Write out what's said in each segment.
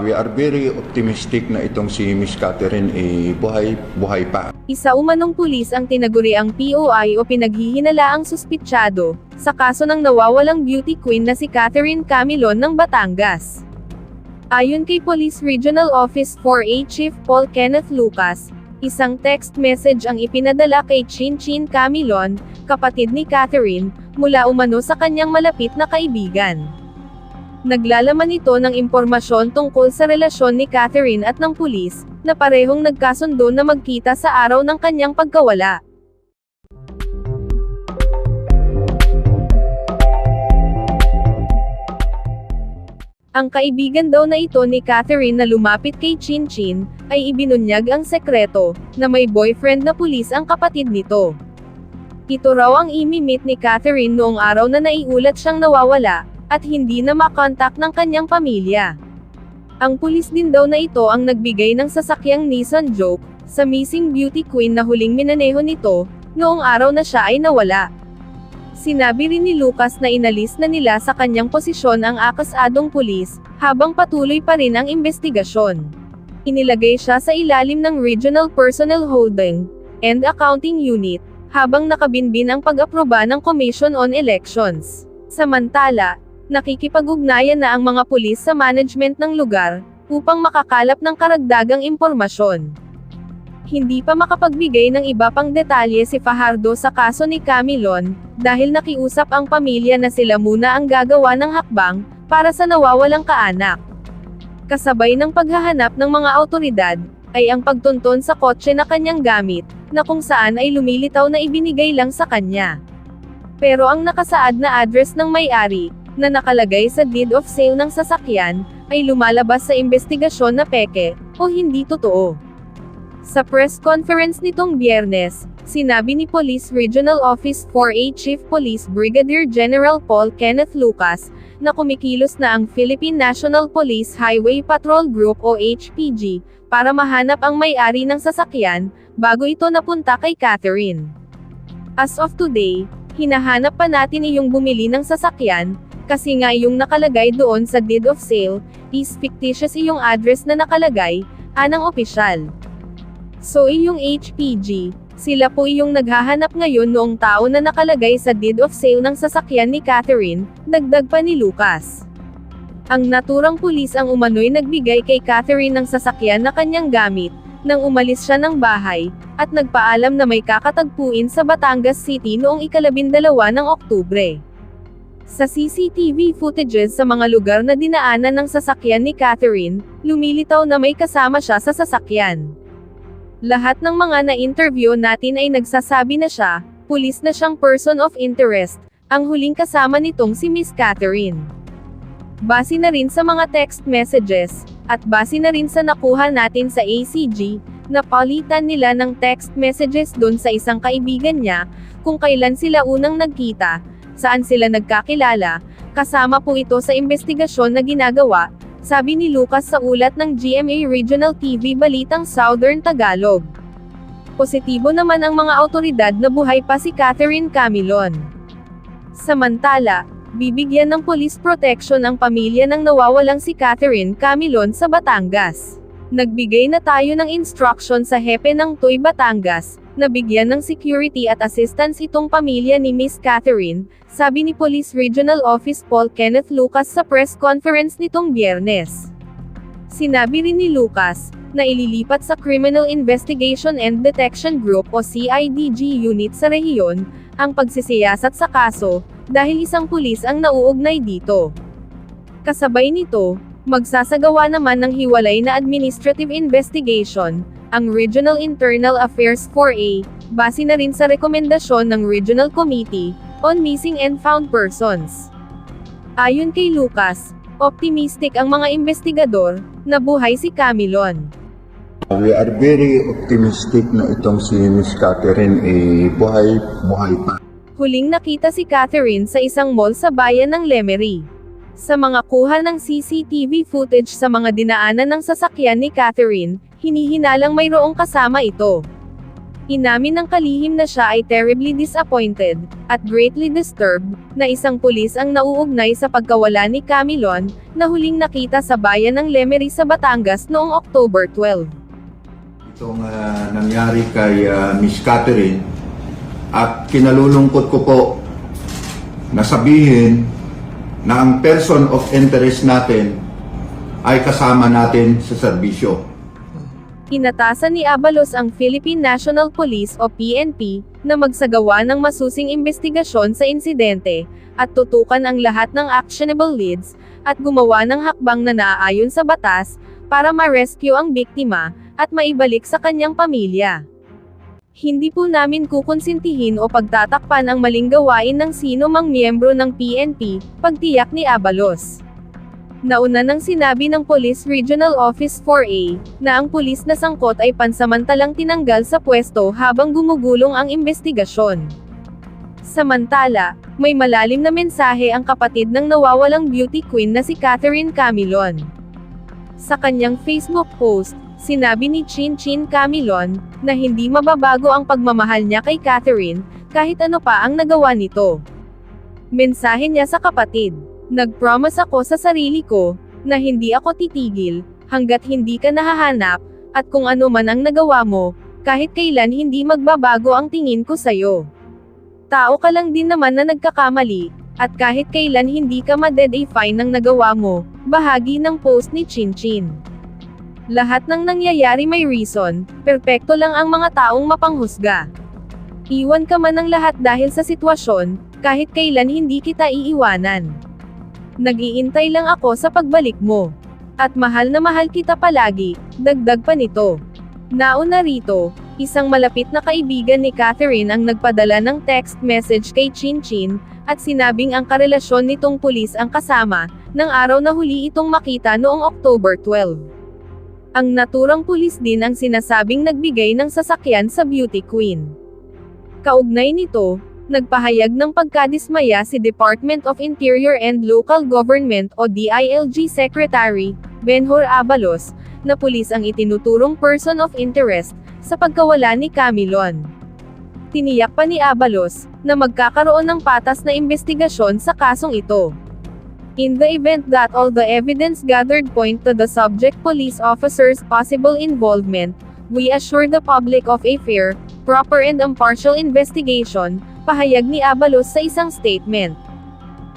We are very optimistic na itong si Miss Catherine eh, buhay, buhay pa. Isa umanong pulis ang tinaguriang POI o pinaghihinalaang suspitsyado, sa kaso ng nawawalang beauty queen na si Catherine Camilon ng Batangas. Ayon kay Police Regional Office 4A Chief Paul Kenneth Lucas, isang text message ang ipinadala kay Chin Chin Camilon, kapatid ni Catherine, mula umano sa kanyang malapit na kaibigan. Naglalaman ito ng impormasyon tungkol sa relasyon ni Catherine at ng pulis, na parehong nagkasundo na magkita sa araw ng kanyang pagkawala. Ang kaibigan daw na ito ni Catherine na lumapit kay Chin Chin, ay ibinunyag ang sekreto, na may boyfriend na pulis ang kapatid nito. Ito raw ang imi-meet ni Catherine noong araw na naiulat siyang nawawala, at hindi na makontak ng kanyang pamilya. Ang pulis din daw na ito ang nagbigay ng sasakyang Nissan Joke, sa missing beauty queen na huling minaneho nito, noong araw na siya ay nawala. Sinabi rin ni Lucas na inalis na nila sa kanyang posisyon ang akasadong pulis, habang patuloy pa rin ang investigasyon. Inilagay siya sa ilalim ng Regional Personnel Holding and Accounting Unit, habang nakabinbin ang pag-aproba ng Commission on Elections. Samantala, nakikipag-ugnayan na ang mga pulis sa management ng lugar, upang makakalap ng karagdagang impormasyon. Hindi pa makapagbigay ng iba pang detalye si Fajardo sa kaso ni Camilon, dahil nakiusap ang pamilya na sila muna ang gagawa ng hakbang, para sa nawawalang kaanak. Kasabay ng paghahanap ng mga autoridad, ay ang pagtunton sa kotse na kanyang gamit, na kung saan ay lumilitaw na ibinigay lang sa kanya. Pero ang nakasaad na address ng may-ari, na nakalagay sa deed of sale ng sasakyan, ay lumalabas sa investigasyon na peke, o hindi totoo. Sa press conference nitong biyernes, sinabi ni Police Regional Office 4A Chief Police Brigadier General Paul Kenneth Lucas, na kumikilos na ang Philippine National Police Highway Patrol Group o HPG, para mahanap ang may-ari ng sasakyan, bago ito napunta kay Catherine. As of today, hinahanap pa natin iyong bumili ng sasakyan, kasi nga iyong nakalagay doon sa deed of sale, is fictitious iyong address na nakalagay, anang opisyal. So iyong HPG, sila po iyong naghahanap ngayon noong tao na nakalagay sa deed of sale ng sasakyan ni Catherine, dagdag pa ni Lucas. Ang naturang pulis ang umano'y nagbigay kay Catherine ng sasakyan na kanyang gamit, nang umalis siya ng bahay, at nagpaalam na may kakatagpuin sa Batangas City noong ikalabindalawa ng Oktubre. Sa CCTV footages sa mga lugar na dinaanan ng sasakyan ni Catherine, lumilitaw na may kasama siya sa sasakyan. Lahat ng mga na-interview natin ay nagsasabi na siya, pulis na siyang person of interest, ang huling kasama nitong si Miss Catherine. Base na rin sa mga text messages, at base na rin sa nakuha natin sa ACG, napalitan nila ng text messages doon sa isang kaibigan niya, kung kailan sila unang nagkita, saan sila nagkakilala, kasama po ito sa investigasyon na ginagawa, sabi ni Lucas sa ulat ng GMA Regional TV Balitang Southern Tagalog. Positibo naman ang mga autoridad na buhay pa si Catherine Camilon. Samantala, bibigyan ng police protection ang pamilya ng nawawalang si Catherine Camilon sa Batangas. Nagbigay na tayo ng instruction sa hepe ng Tuy Batangas, na bigyan ng security at assistance itong pamilya ni Miss Catherine, sabi ni Police Regional Office Paul Kenneth Lucas sa press conference nitong biyernes. Sinabi rin ni Lucas, na ililipat sa Criminal Investigation and Detection Group o CIDG unit sa rehiyon, ang pagsisiyasat sa kaso, dahil isang pulis ang nauugnay dito. Kasabay nito, magsasagawa naman ng hiwalay na administrative investigation, ang Regional Internal Affairs 4A, base na rin sa rekomendasyon ng Regional Committee on Missing and Found Persons. Ayon kay Lucas, optimistic ang mga investigador na buhay si Camilon. We are very optimistic na itong si Miss Catherine eh, buhay, buhay pa. Huling nakita si Catherine sa isang mall sa bayan ng Lemery. Sa mga kuha ng CCTV footage sa mga dinaanan ng sasakyan ni Catherine, hinihinalang mayroong kasama ito. Inamin ng kalihim na siya ay terribly disappointed, at greatly disturbed, na isang pulis ang nauugnay sa pagkawala ni Camilon, na huling nakita sa bayan ng Lemery sa Batangas noong October 12. Itong ah, nangyari kay ah, Miss Catherine at kinalulungkot ko po na sabihin na ang person of interest natin ay kasama natin sa serbisyo. Inatasan ni Abalos ang Philippine National Police o PNP, na magsagawa ng masusing investigasyon sa insidente, at tutukan ang lahat ng actionable leads, at gumawa ng hakbang na naaayon sa batas, para ma-rescue ang biktima, at maibalik sa kanyang pamilya. Hindi po namin kukonsintihin o pagtatakpan ang maling gawain ng sino mang miyembro ng PNP, pagtiyak ni Abalos. Nauna nang sinabi ng Police Regional Office 4A, na ang pulis na sangkot ay pansamantalang tinanggal sa pwesto habang gumugulong ang investigasyon. Samantala, may malalim na mensahe ang kapatid ng nawawalang beauty queen na si Catherine Camilon. Sa kanyang Facebook post, sinabi ni Chin Chin Camilon, na hindi mababago ang pagmamahal niya kay Catherine, kahit ano pa ang nagawa nito. Mensahe niya sa kapatid. Nag-promise ako sa sarili ko, na hindi ako titigil, hanggat hindi ka nahahanap, at kung ano man ang nagawa mo, kahit kailan hindi magbabago ang tingin ko sa'yo. Tao ka lang din naman na nagkakamali, at kahit kailan hindi ka ma-dead-fine ng nagawa mo, bahagi ng post ni Chin Chin. Lahat ng nangyayari may reason, perpekto lang ang mga taong mapanghusga. Iwan ka man ng lahat dahil sa sitwasyon, kahit kailan hindi kita iiwanan. Nag-iintay lang ako sa pagbalik mo. At mahal na mahal kita palagi, dagdag pa nito. Nauna rito, isang malapit na kaibigan ni Catherine ang nagpadala ng text message kay Chin Chin, at sinabing ang karelasyon nitong pulis ang kasama, ng araw na huli itong makita noong October 12. Ang naturang pulis din ang sinasabing nagbigay ng sasakyan sa beauty queen. Kaugnay nito, nagpahayag ng pagkadismaya si Department of Interior and Local Government o DILG Secretary, Benhur Abalos, na pulis ang itinuturong person of interest, sa pagkawala ni Camilon. Tiniyak pa ni Abalos, na magkakaroon ng patas na investigasyon sa kasong ito. In the event that all the evidence gathered point to the subject police officer's possible involvement, we assure the public of a fair, proper and impartial investigation, pahayag ni Abalos sa isang statement.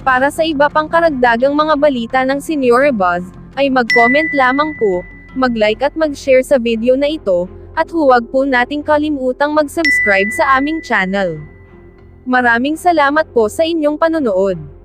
Para sa iba pang karagdagang mga balita ng Senior Buzz, ay mag-comment lamang po, mag-like at mag-share sa video na ito, at huwag po nating kalimutang mag-subscribe sa aming channel. Maraming salamat po sa inyong panonood.